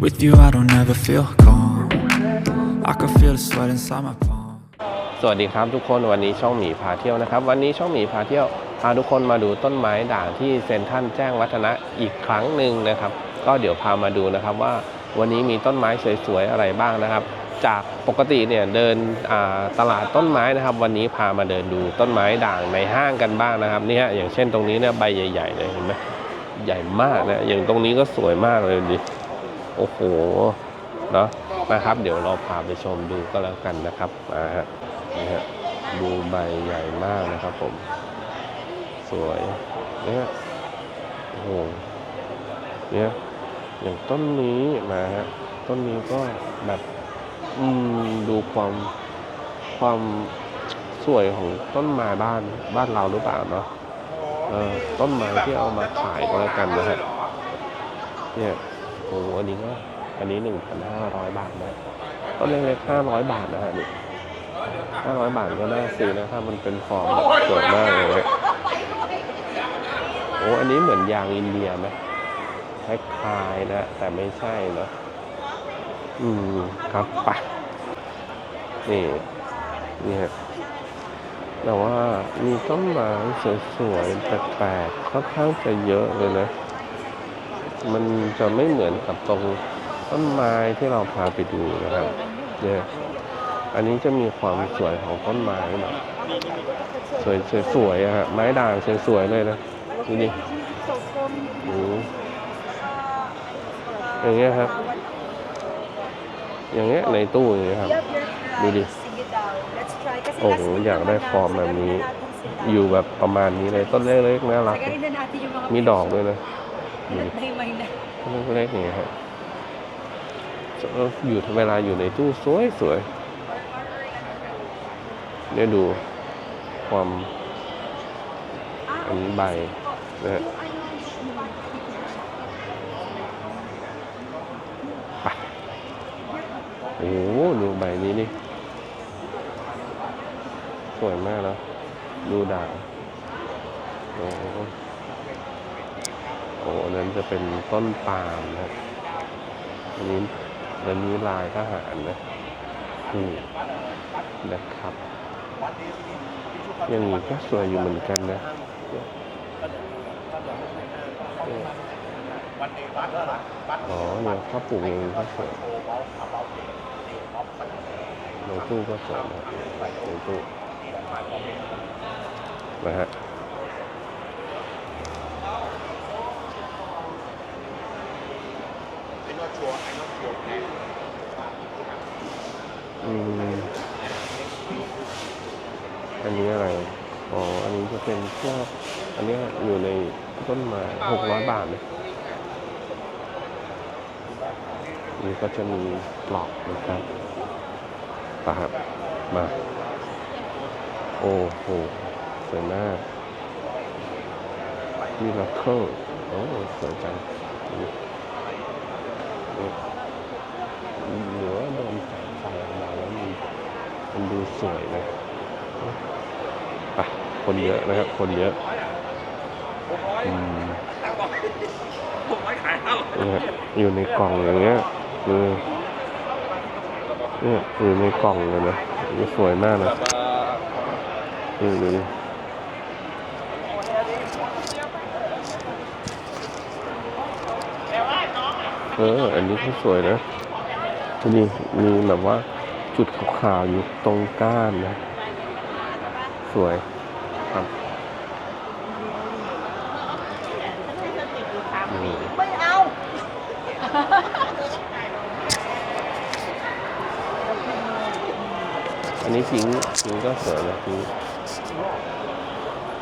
With you, I don't ever feel calm. I can feel the sweat inside my palm. สวัสดีครับทุกคนวันนี้ช่องหมีพาเที่ยวนะครับ วันนี้ช่องหมีพาเที่ยวพาทุกคนมาดูต้นไม้ด่างที่เซนทรัลแจ้งวัฒนะอีกครั้งหนึ่งนะครับ ก็เดี๋ยวพามาดูนะครับว่าวันนี้มีต้นไม้สวยๆอะไรบ้างนะครับ จากปกติเนี่ยเดินตลาดต้นไม้นะครับ วันนี้พามาเดินดูต้นไม้ด่างในห้างกันบ้างนะครับเนี่ยอย่างเช่นตรงนี้เนี่ยใบใหญ่ๆเลยเห็นไหมใหญ่มากนะอย่างตรงนี้ก็สวยมากเลยดิ โอ้โหเนาะนะครับ เดี๋ยวเราพาไปชมดูก็แล้วกันนะครับมาฮะนี่ฮะดูใบใหญ่มากนะครับผม สวยเนี่ยโอ้โหเนี่ยอย่างต้นนี้มาฮะต้นนี้ก็แบบอืมดูความความสวยของต้นไม้บ้านบ้านเราหรือเปล่าเนาะเออต้นไม้ที่เอามาขายก็แล้วกันนะฮะเนี่ย โอ้โหอันนี้ก็อันนี้หนึ่งพันห้าร้อยบาทนะต้นเล็กๆห้าร้อยบาทนะฮะนี่ห้าร้อยบาทก็น่าซื้อนะถ้ามันเป็นฟอร์มแบบสวยมากเลยโอ้อันนี้เหมือนยางอินเดียไหมคล้ายๆนะ แต่ไม่ใช่เนอะอืมครับไปะนี่นี่ฮะแต่ว่ามีต้นไม้สวยๆแปลกๆค่อนข้างจะเยอะเลยนะ มันจะไม่เหมือนกับตรงต้นไม้ที่เราพาไปดูนะครับเนี่ยอันนี้จะมีความสวยของต้นไม้แบบสวยสวยสวยอะฮะไม้ด่างสวยสวยเลยนะดูดิอย่างเงี้ยครับ อย่างเงี้ยในตู้อย่างเงี้ยครับ ดูดิโอ้โหอยากได้ฟอร์มแบบนี้ อยู่แบบประมาณนี้เลยต้นเล็กๆน่ารักมีดอกด้วยนะ ดูดิ may may na. ต้นเล็กๆอย่างเงี้ยครับเอออยู่เวลาอยู่ในตู้สวยสวยได้ดูความอันนี้ใบนะฮะไปโอ้โหดูใบนี้นี่ สวยมากแล้ว ดูด่างโอ้โหโอ้โอันนั้นจะเป็นต้นปาล์มนะอันนี้อันนี้ลายทหารนะอืมนะครับอย่างนี้ก็สวยอยู่เหมือนกันนะอ๋อเนี่ยถ้าปลูกเองก็สวยในตู้ก็สวยนะในตู้นะฮะ อืมอันนี้อะไร อ๋อ อันนี้จะเป็นพวกอันนี้อยู่ในต้นไม้หกร้อยบาทเลยนี่ก็จะมีปลอกนะครับปะครับ มา โอ้โหสวยมากมิราเคิลโอ้สวยจังนี่นี่หรือว่าโดนแสงไฟออกมาแล้วมันมันดู สวยนะไปคนเยอะนะครับ คนเยอะอืมเนี่ยอยู่ในกล่องอย่างเงี้ยคือเนี่ยอยู่ในกล่องเลยนะสวยมากนะนี่ดูดิเออ อันนี้ก็สวยนะนี่มีแบบว่า จุดขาวๆอยู่ตรงก้านนะ สวยครับนี่ไม่เอาอันนี้พิงค์พิงค์ก็สวยนะพิงค์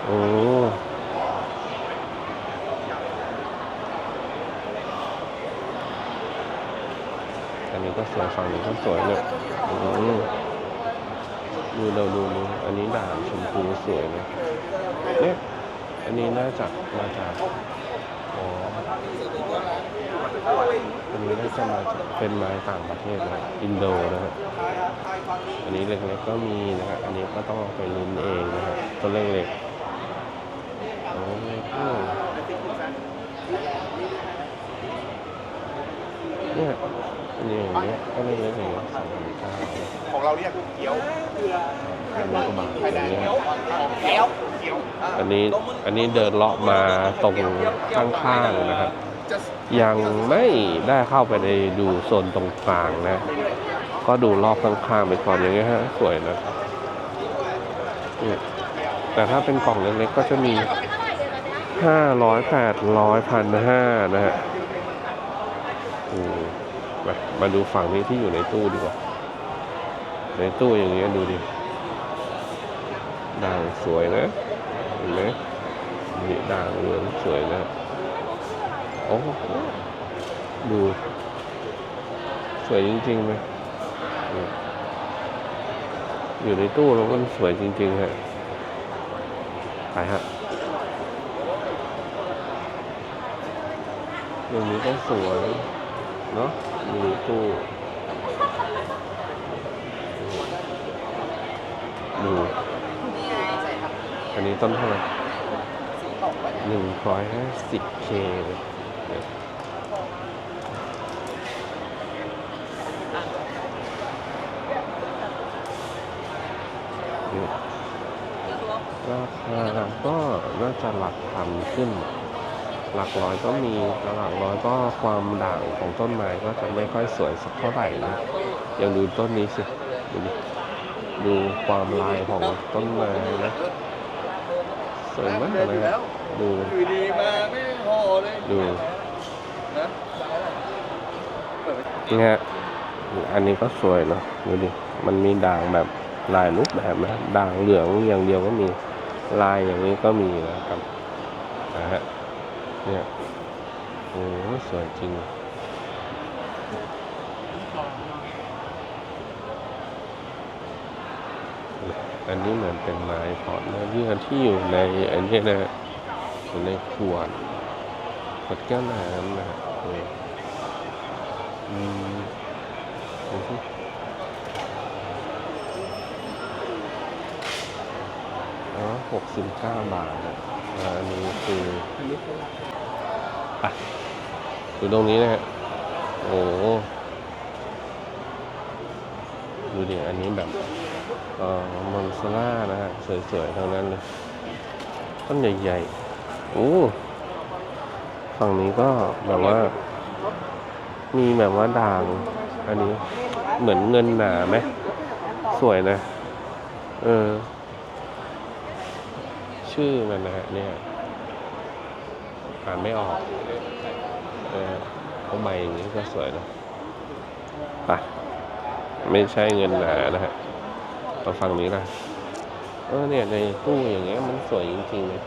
โอ้ อันนี้ก็สวยฝั่งนี้ก็สวยเนี่ยดูเราดูดูอันนี้ด่างชมพูสวยเลยเนี่ยอันนี้น่าจะมาจากอ๋ออันนี้น่าจะมาจากเป็นไม้ต่างประเทศนะอินโดนะฮะอันนี้เล็กๆก็มีนะฮะอันนี้ก็ต้องเอาไปลุ้นเองนะฮะตัวเล็กๆโอ้ยเนี่ย อันนี้อย่างเงี้ยก็เล็กๆอย่างเงี้ยสองพันเก้าของเราเรียกเกี๊ยวพันกว่าบาทอย่างเงี้ยเกี๊ยวเกี๊ยวอันนี้อันนี้เดินเลาะมาตรงข้างๆนะครับ ยังไม่ได้เข้าไปในดูโซนตรงกลางนะ ก็ดูรอบข้างๆไปก่อนอย่างเงี้ยฮะสวยนะเนี่ยแต่ถ้าเป็นกล่องเล็กๆก็จะมีห้าร้อยแปดร้อยพันห้านะฮะอื มามาดูฝั่งนี้ที่อยู่ในตู้ดีกว่า ในตู้อย่างเงี้ยดูดิด่างสวยนะเห็นไหมนี่ด่างเหลืองสวยนะโอ้โหดู สวยจริงๆเลยอืมอยู่ในตู้แล้วมันสวยจริงๆฮะไปฮะเรื่องนี้ก็สวย เนาะอยู่ในตู้ดูอันนี้ต้นเท่าไหร่หนึ่งร้อยห้าสิบเคเลยราคาก็น่าจะหลักพันขึ้น หลักร้อยก็มีแต่หลักร้อยก็ความด่างของต้นไม้ก็จะไม่ค่อยสวยสักเท่าไหร่นะยังดูต้นนี้สิดูดิดูความลายของต้นไม้นะสวยมากเลยครับดูอยู่ดีมาไม่พอเลยดูนะนี่ฮะอันนี้ก็สวยเนาะดูดิมันมีด่างแบบลายรูปแบบนะด่างเหลืองอย่างเดียวก็มีลายอย่างนี้ก็มีนะครับนะฮะ เนี่ยโอ้โหสวยจริงอันนี้เหมือนเป็นไม้พาะเนื้อเยื่อที่อยู่ในอันนี้นะอยู่ในขวดขวดแก้วน้ำนะฮะมีอืมดูสิอ๋อหกสิบเก้าบาทนะอ่าอันนี้คือะดูตรงนี้นะฮะโอ้ดูดิอันนี้แบบเอ่อมอนซาร่านะฮะสวยๆทั้งนั้นเลยต้นใหญ่ๆโอ้ฝั่งนี้ก็แบบว่า มีแบบว่าด่าง อันนี้เหมือนเงินหนาไหมสวยนะ เออ ชื่อมันนะฮะเนี่ย อ่านไม่ออกเออเขาใบอย่างนี้ก็สวยนะไปไม่ใช่เงินหนานะฮะมาฝั่งนี้นะเออเนี่ยในตู้อย่างเงี้ยมันสวยจริงๆเลย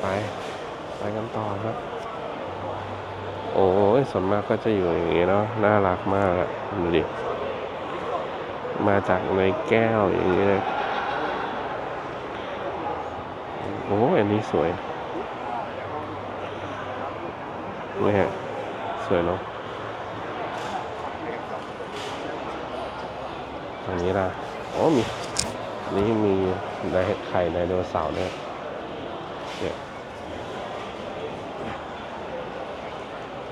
ไปไปกันต่อครับ โอ้ยส่วนมากก็จะอยู่อย่างงี้เนาะน่ารักมากอะดูดิมาจากในแก้วอย่างนี้ยโอ้ยอั นนี้สวยนี่ฮะ สวยเนาะตรงนี้ล่ะโอ้มี นี่มีไดไข่ไดโนเสาร์เนี่ยเนี่ย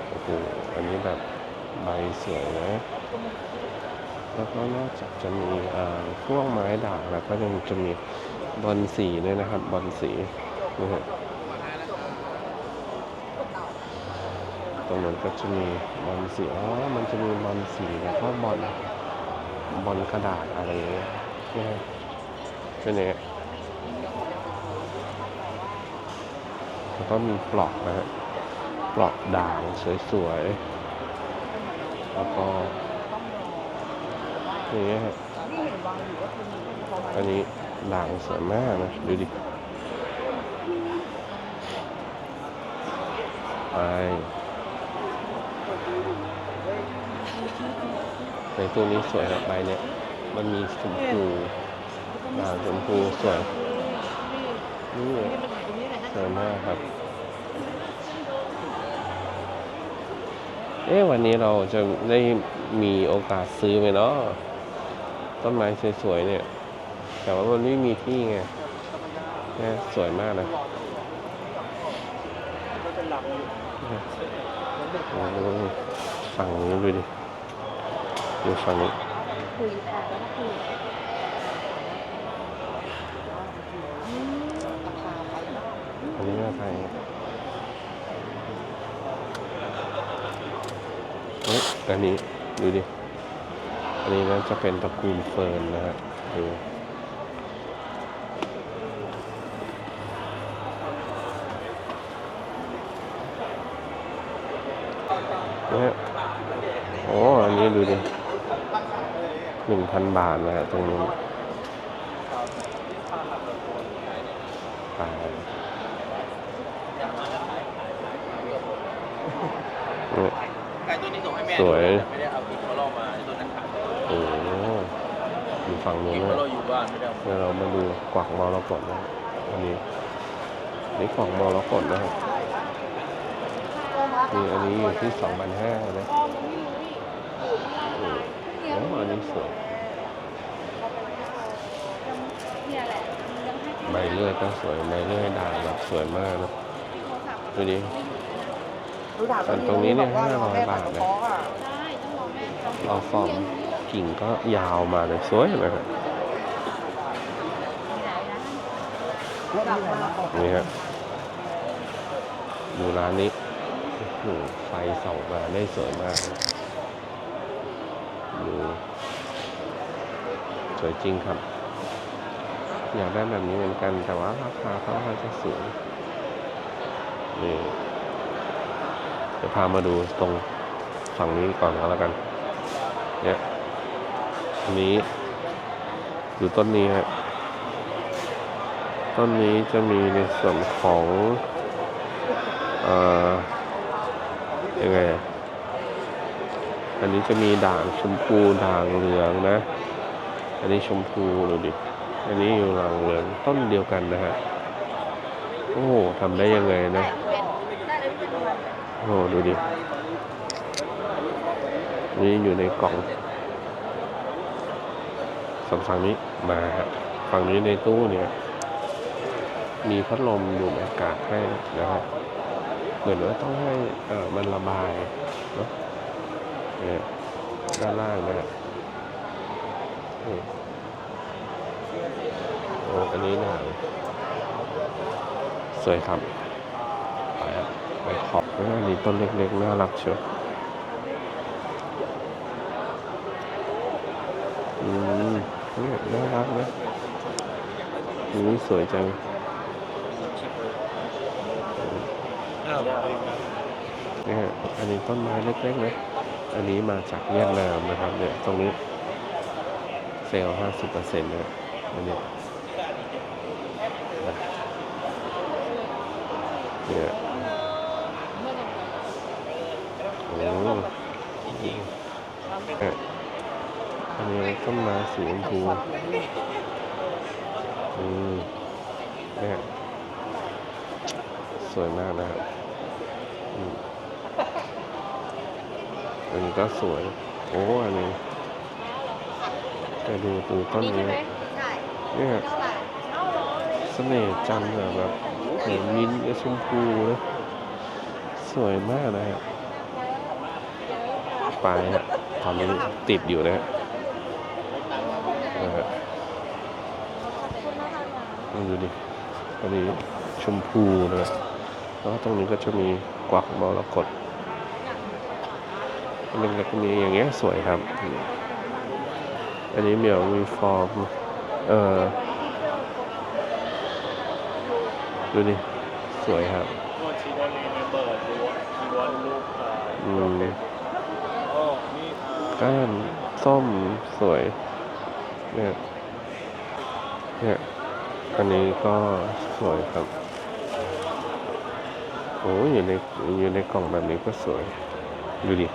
โอ้โหอันนี้แบบใบสวยนะแล้วก็นอกจากจะมีอ่าพวกไม้ด่างแล้วก็ยังจะมีบอลสีด้วยนะครับบอลสี นี่ฮะตรงนั้นก็จะมีบอลสีอ๋อมันจะมีบอลสีแล้วก็บอลบอลกระดาษอะไรอย่างเงี้ยนะฮะเป็นอย่างเงี้ยแล้วก็มีปลอกนะฮะปลอกด่างสวยๆ แล้วก็อย่างเงี้ยฮะอันนี้ด่างสวยมากนะ ดูดิ ไปในตู้นี้สวยครับใบเนี่ย มันมีชมพูด่างชมพูสวยนี่สวยมากครับ เอ๊ะวันนี้เราจะได้มีโอกาสซื้อไหมเนาะต้นไม้สวยๆเนี่ย แต่ว่ามันไม่มีที่ไงนี่สวยมากนะ ฝั่งนี้นดูดิดูฝั่งนี้คุยค่ะแล้วก็คุยอันนี้น่าใครเฮ้ยอันนี้ดูดิ อันนี้น่าจะเป็นตระกูลเฟิร์นนะฮะดู นะฮะโอ้อันนี้ดูดิหนึ่งพันบาทนะฮะตรงนู้นตายเนี่ยไก่ตัวนี้ส่งให้แม่สวยไม่ได้เอากินมาล่อมาตัวนั้นขายโอ้โหอยู่ฝั่งนู้นกินด้วมายล่ออยู่บ้านไม่ได้เอาเดี๋ยวเรามาดูกวักมรกตนะอันนี้นี่กวักมรกตนะครับ นี่อันนี้อยู่ที่สองพันห้านะโอ้โหอันนี้สวยเนี่ยแหละยังให้ใบเลื่อยก็สวยใบเลื่อยด่างแบบสวยมากนะดูดิส่วนตรงนี้เนี่ย500บาทนะได้ต้องรอแม่ทำรอฟอร์มกิ่งก็ยาวมาเลยสวยนะครับนี่ฮะดูร้านนี้โอ้โหไฟส่องมาได้สวยมากดูสวยจริงครับ อยากได้แบบนี้เหมือนกัน แต่ว่าราคาเขาค่อนข้างจะสูงนี่เดี๋ยวพามาดูตรงฝั่งนี้ก่อนก็แล้วกัน เนี่ยอันนี้ดูต้นนี้ฮะต้นนี้จะมีในส่วนของ เอ่อ ยังไงอันนี้จะมีด่างชมพูด่างเหลืองนะ อันนี้ชมพูดูดิ อันนี้อยู่หลังเหลืองต้นเดียวกันนะฮะ โอ้โหทำได้ยังไงนะ โอ้ดูดินี่อยู่ในกล่องสองฝั่งนี้มาฮะฝั่งนี้ในตู้เนี่ย มีพัดลมดูดอากาศให้นะฮะ เหมือนว่าต้องให้เออมันระบายเนาะเนี่ยด้านล่างนะฮะนี่โอ้อันนี้หนาวสวยครับไปไปขอบอันนี้ต้นเล็กๆน่ารักเชียวอืมนี่น่ารักนะอันนี้สวยจัง นี่ยอันนี้ต้นไม้เล็กๆนะอันนี้มาจากเวียดนามนะครับเนี่ยตรงนี้เซลล์ห้าสิบเปอร์เซ็นต์นะอันนี้เนี่ยโอ้เนี่อันนี้ต้นไม้สีชมพูอืมเนี่ยสวยมากนะครับอืม อันนี้ก็สวย โอ้อันนี้จะดูตูต้นนี้ใช่เนี่ยเท่าไหร่เสน่ห์จันทร์อะแบบเหมือนมิ้นท์กับชมพูนะสวยมากนะฮะปลายฮะตอนนี้ติดอยู่นะฮะนะฮะนี่ดูดิอันนี้ชมพูนะแล้วก็ตรงนี้ก็จะมีกวักมรกต อันก็มีอย่างเงี้ยสวยครับ อันนี้เหมียวมีฟอร์ม เออดูดิสวยครับอืมโอ้นี่อ่าก้านส้มสวย เนี่ย เนี่ย อันนี้ก็สวยครับ โอ้ยอยู่ในอยู่ในกล่องแบบนี้ก็สวย ดูดิ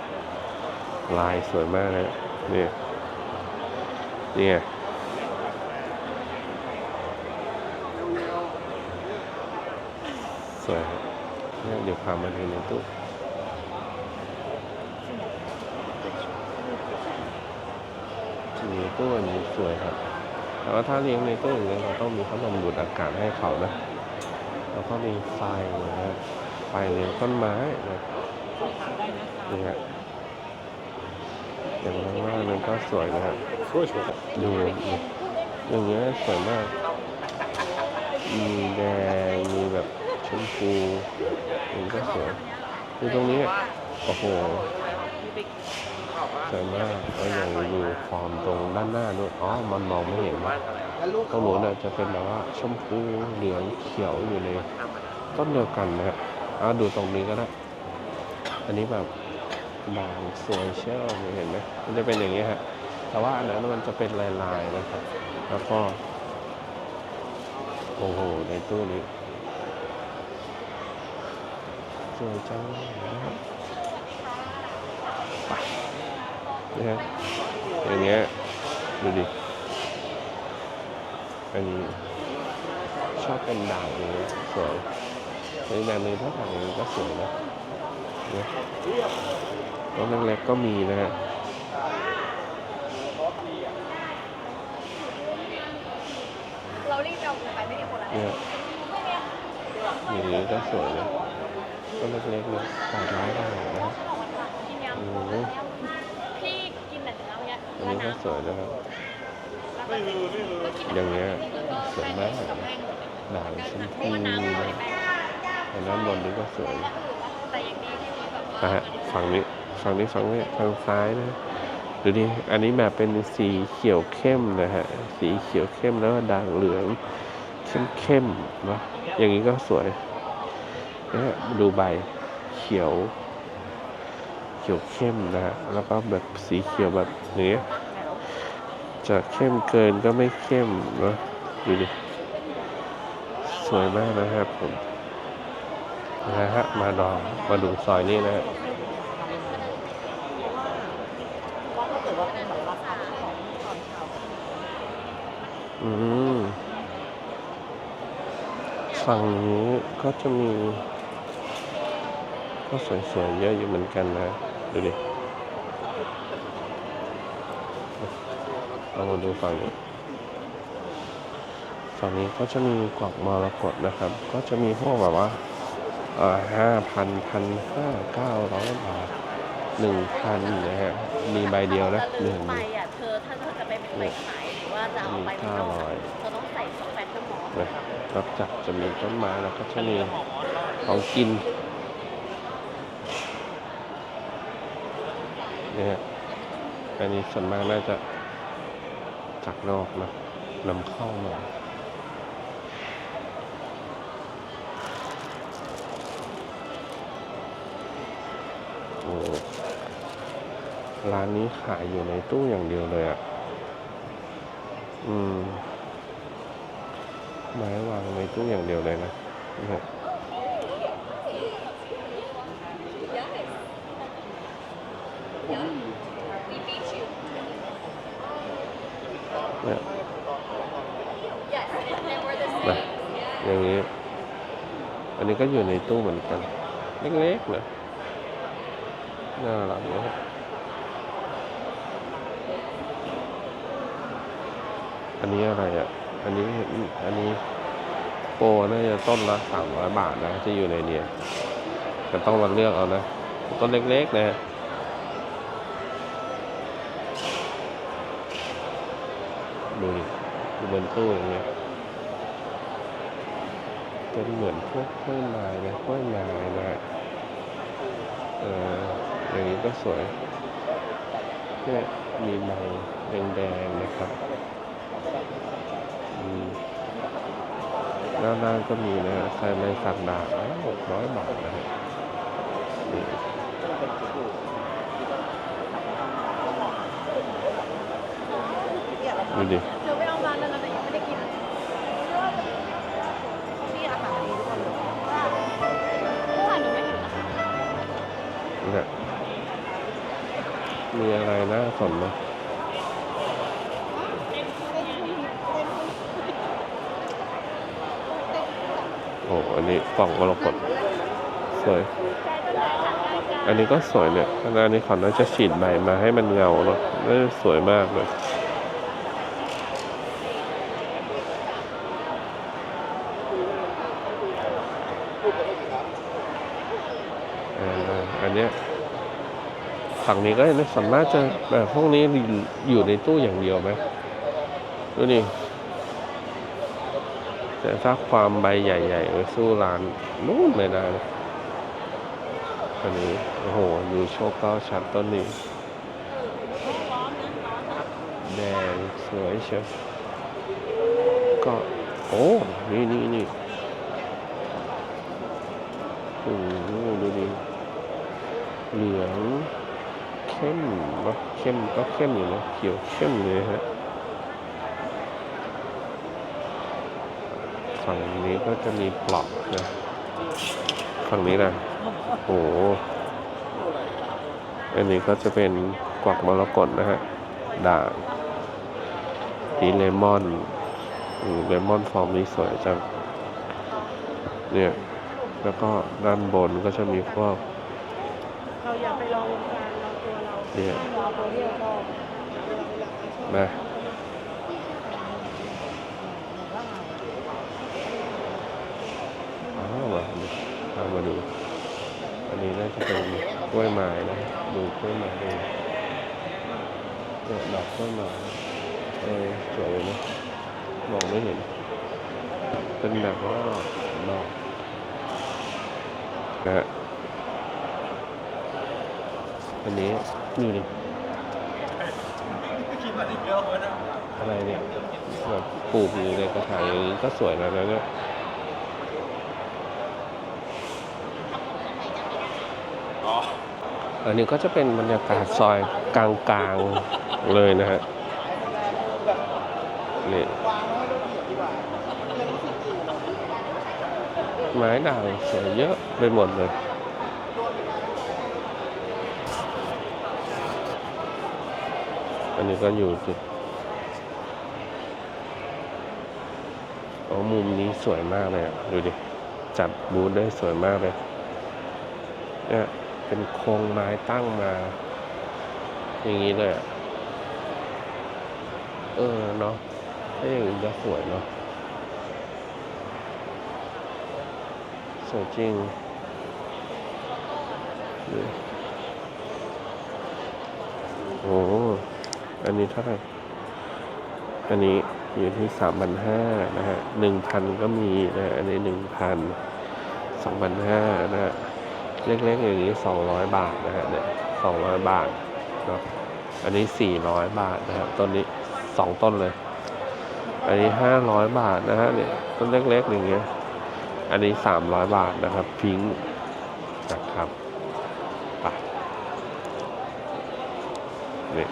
ลายสวยมากเลยนี่นี่ยสวยเนี่ยเดี๋ยวพามาดูในตู้ในตู้อันนี้สวยครับแต่ว่าถ้าเลี้ยงในตู้อย่างนี้ยเราต้องมีพัดลมดูดอากาศให้เขานะแล้วก็มีไฟนะฮะไฟเลี้ยงต้นไม้นะนี่ฮะ อย่างข้างล่างนั้นก็สวยนะครับดูอย่างเงี้ยสวยมาก มีแดง มีแบบชมพูมันก็สวยดูตรงนี้โอ้โหสวยมากแล้วอย่างอยู่ฟอร์มตรงด้านหน้านู้นอ๋อ มันมองไม่เห็นนะตรงนู้นน่ะจะเป็นแบบว่าชมพูเหลืองเขียวอยู่ในต้นเดียวกันนะครับเอาดูตรงนี้ก็ได้ อันนี้แบบ บางสวยเชี่ยวเห็นไหมมันจะเป็นอย่างนี้ฮะแต่ว่าอันนั้นมันจะเป็นลายๆนะครับ แล้วก็ โอ้โห ในตู้นี้ สวยจังนะครับนะฮะอย่างเงี้ยดูดิอันนี้ชอบเป็นด่างอย่างเงี้ยสวยในด่างนี้ถ้าด่างอย่างนี้ก็สวยนะเนี่ย รถเล็กๆก็มีนะฮะเรารีบเอาไปไม่ได้คนละเนี่ยอย่างนี้ก็สวยนะต้นเล็กๆเนี่ยแปดร้อยบาทนะกินยังโอ้โหพี่กินแต่เช้าเนี่ยอันนี้ก็สวยนะครับไม่ลืมไม่ลืมอย่างเงี้ยสวยมากด่างชมพูนะอันนั้นบนนี้ก็สวยแต่อย่างดีที่มีแบบว่านะฮะฝั่งนี้ ฝั่งนี้ฝั่งนี้ทางซ้ายนะดูดิอันนี้แบบเป็นสีเขียวเข้มนะฮะ สีเขียวเข้มแล้วด่างเหลือง เข้มเข้มนะอย่างนี้ก็สวยนะฮะดูใบเขียว เขียวเข้มนะฮะ แล้วก็แบบสีเขียวแบบเนี้ยจะเข้มเกินก็ไม่เข้มนะดูดิสวยมากนะครับผมนะฮะมาดองมาดูซอยนี้นะฮะ ฝั่งนี้ก็จะมี ก็สวยๆเยอะอยู่เหมือนกันนะ ดูดิเรามาดูฝั่งนี้ฝั่งนี้ก็จะมีกวักมรกตนะครับ ก็จะมีพวกแบบว่าเออห้าพันพันห้าเก้าร้อยบาทหนึ่งพันนะฮะ มีใบเดียวนะหนึ่งไปอะเธอถ้าเธอจะไปไปขาย อว่าจะเอาไปไม่ต้องเธอต้องใส่สแปนเดอร์มอลนะนอกจากจะมีต้นไม้แล้วก็จะมีของกินเนี่ยอันนี้ส่วนมากน่าจะจากนอกนะนำเข้ามาโอ้ร้านนี้ขายอยู่ในตู้อย่างเดียวเลยอะอื มไม้วางในตู้อย่างเดียวเลยนะเนี่ยเนี่ยนะอย่างนี้อันนี้ก็อยู่ในตู้เหมือนกัน เล็กๆนะน่ารักนะครับ นนี้อะไรอะ อันนี้ อันนี้โปรน่าจะต้นละสามร้อยบาทนะที่อยู่ในเนี้ยแต่ต้องมาเลือกเอานะ ต้นเล็กๆนะดูดิอยู่บนตู้อย่างเงี้ยเป็นเหมือนพวกกล้วยไม้นะกล้วยไม้นะเอออย่างนี้ก็สวยเนี่ยมีใบแดงๆนะครับ ด้านล่างก็มีนะฮะใส่ไม้สักดาบหกร้อยบาทนะฮะดูดิเธอไปเอามาแล้วแต่ยังไม่ได้กินนี่อาหารดีทุกคนเลยเมื่อวานหนูเนี่ยมีอะไรน่าสนไหม โอ้อันนี้กล่องมรกตสวย อันนี้ก็สวยเนี่ยข้างหน้านี้เขาน่าจะฉีดใบมาให้มันเงาเนาะน่าจะสวยมากเลยอ่ออันเนี้ยฝั่งนี้ก็สามารถจะแบบพวกนี้อยู่ในตู้อย่างเดียวไหมดูนี่ แต่ถ้าความใบใหญ่ๆไว้สู้ร้านนู่นไม่ได้นะอันนี้โอ้โหดูโชคเก้าชัดต้นนี้ แดงสวยเชียวก็โอ้นี่นี่นี่โอ้ดูดิเหลืองเข้มเนาะเข้มก็เข้มอยู่นะเขียวเข้มเลยฮะ ฝั่งนี้ก็จะมีปลอกนะฝั่งนี้นะโอ้โหอันนี้ก็จะเป็นกวักมรกตนะฮะด่างสีเลมอนอืมเลมอนฟอร์มนี้สวยจัง เนี่ย แล้วก็ด้านบนก็จะมีพวกเราอย่าไปรอวงการเราตัวเราเนี่ยรอตัวเดียวพอนะอ๋อมาดูพามาดู อันนี้น่าจะเป็น กล้วยไม้นะดูกล้วยไม้ดูเนี่ยดอกกล้วยไม้เออสวยเลยนะมองไม่เห็น เป็นแบบว่าดอกนะฮะอันนี้ดูดิอะไรเนี่ยแบบปลูกอยู่ในกระถางอย่างนี้ก็สวยแล้วนะเนี่ย อันนี้ก็จะเป็นบรรยากาศซอยกลางๆเลยนะฮะนี่ไม้ด่างสวยเยอะไปหมดเลย อันนี้ก็อยู่จุดโอ้มุมนี้สวยมากเลยอะ ดูดิ จัดบูธได้สวยมากเลยเนี่ย เป็นโครงไม้ตั้งมา อย่างนี้เลยอะเออเนาะถ้าอย่างนี้จะสวยเนาะสวยจริงดูโอ้อันนี้เท่าไหร่ อันนี้อยู่ที่สามพันห้านะฮะหนึ่งพันก็มีนะฮะอันนี้หนึ่งพันสองพันห้านะฮะ เล็กๆอย่างนี้สองร้อยบาทนะฮะเนี่ยสองร้อยบาทเนาะอันนี้สี่ร้อยบาทนะครับต้นนี้สองต้นเลย อันนี้ห้าร้อยบาทนะฮะเนี่ยต้นเล็กๆอย่างเงี้ยอันนี้สามร้อยบาทนะครับพิงค์นะครับไปเนี่ย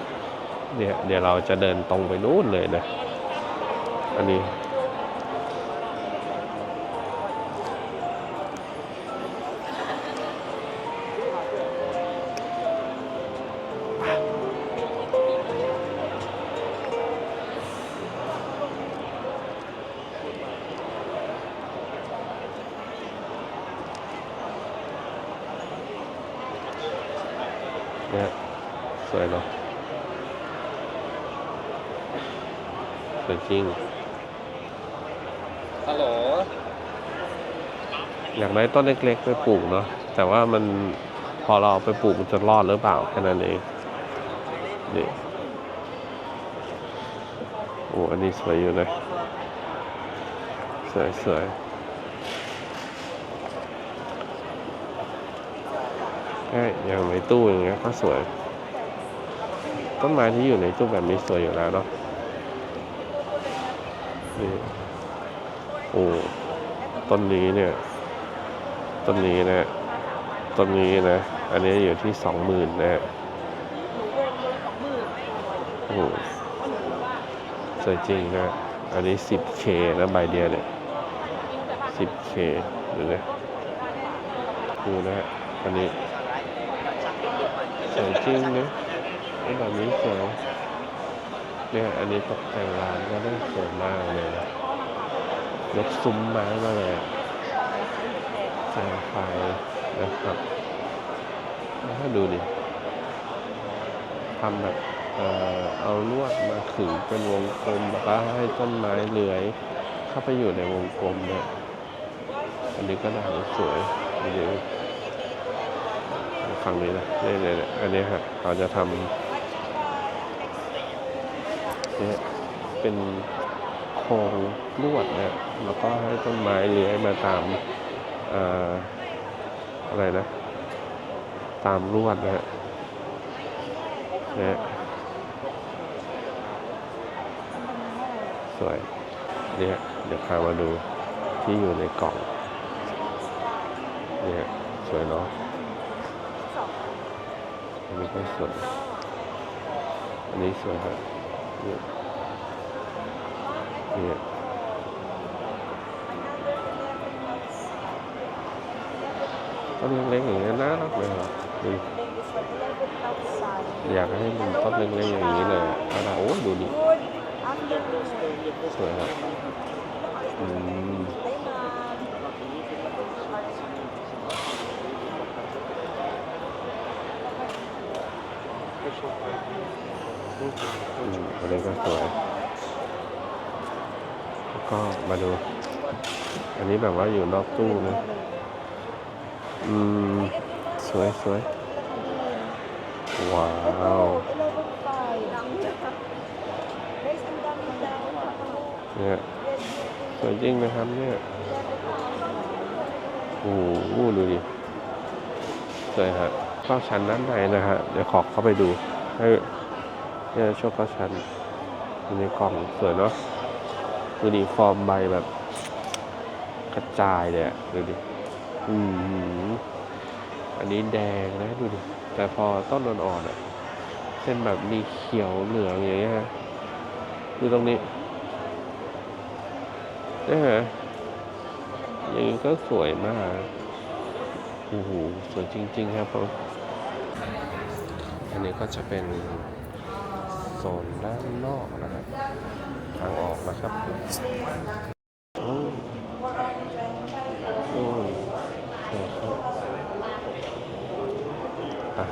เนี่ยเดี๋ยวเราจะเดินตรงไปนู่นเลยนะ อันนี้ วยเนาะสวยจริงฮัลโหลอยากได้ต้นเล็กๆไปปลูกเนาะแต่ว่ามันพอเราเอาไปปลูกมันจะรอดหรือเปล่าแค่นั้นเองนี่โอ้อันนี้สวยอยู่นะสวยสวยแค่อย่างในตู้อย่างเงี้ยก็สวย ต้นไม้ที่อยู่ในตู้แบบนี้สวยอยู่แล้วเนาะนี่โอ้ต้นนี้เนี่ย ต้นนี้นะต้นนี้นะ อันนี้อยู่ที่สองหมื่นนะโอ้สวยจริงนะ อันนี้สิบเคนะใบเดียวเนี่ยสิบเคดูนะดูนะฮะอันนี้วยจริงนะ แบบนี้สวยเนี่ยอันนี้ตกแต่งร้านก็ได้สวยมากเลยนะยกซุ้มไม้มาเลยแสงไฟนะครับถ้าดูดิทำแบบเอ่อเอาลวดมาขึงเป็นวงกลมแล้วก็ให้ต้นไม้เลื้อยเข้าไปอยู่ในวงกลมเนี่ย อันนี้ก็ได้สวยเดี๋ยวฝั่งนี้นะเนี่ยเนี่ยเนี่ยอันนี้ครับเราจะทำเนี่ย เป็นโครงลวดนะแล้วก็ให้ต้นไม้เลื้อยมาตามอะไรนะ ตามลวดนะฮะนี่สวยเนี่ยเดี๋ยวพามาดูที่อยู่ในกล่องเนี่ยสวยเนาะอันนี้ก็สวย อันนี้สวยครับ เนี่ยเนี่ยต้นเล็กๆอย่างนี้ยน่ารักเลยครับดูอยา กให้มันต้นเล็กๆอย่าดูอันนี้แล้วก็มาดู อันนี้แบบว่าอยู่นอกตู้นะ อืม สวยสวยว้าวเนี่ยสวยจริงนะครับเนี่ยโอ้โหดูดิสวยฮะเข้าชั้นด้านในนะฮะเดี๋ยวขอเข้าไปดูให้เนี่ยโชคเข้าชั้นอยู่ในกล่องสวยเนาะ ดูดิฟอร์มใบแบบ กระจายเลยอะดูดิอืมอันนี้แดงนะดูดิ แต่พอต้นอ่อนๆอะเส้นแบบมีเขียวเหลืองอย่างเงี้ยฮะดูตรงนี้นี่ฮะอย่างนี้ก็สวยมากโอ้โหสวยจริง ๆ ครับผมอันนี้ก็จะเป็นโซนด้านนอกนะครับ ทางออกนะครับโอ้โอ้โอ้โหอะ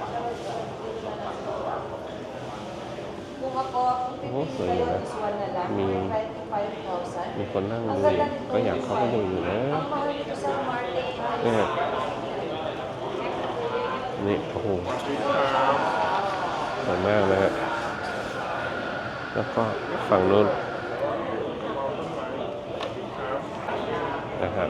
โอ้โหสวยอยู่นะมีมีคนนั่งดูอยู่ก็อยากเข้าไปดูอยู่นะเนี่ยนี่โอ้โหสวยมากนะฮะแล้วก็ฝั่งนู้นนะครับ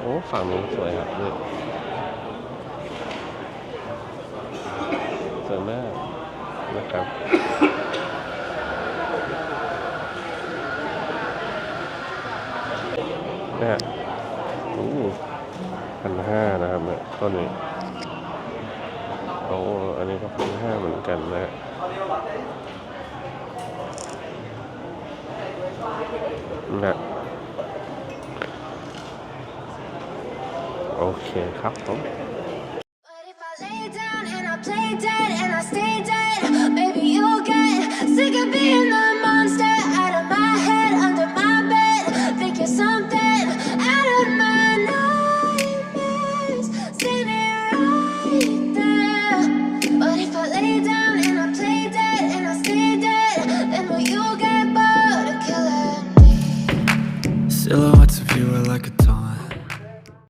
โอ้ ฝั่งนู้นสวยครับนี่สวยมากนะครับนะฮะโอ้พันห้านะครับเนี่ยต้นนี้โอ้อันนี้ก็พันห้าเหมือนกันนะฮะนะ โอเคครับผม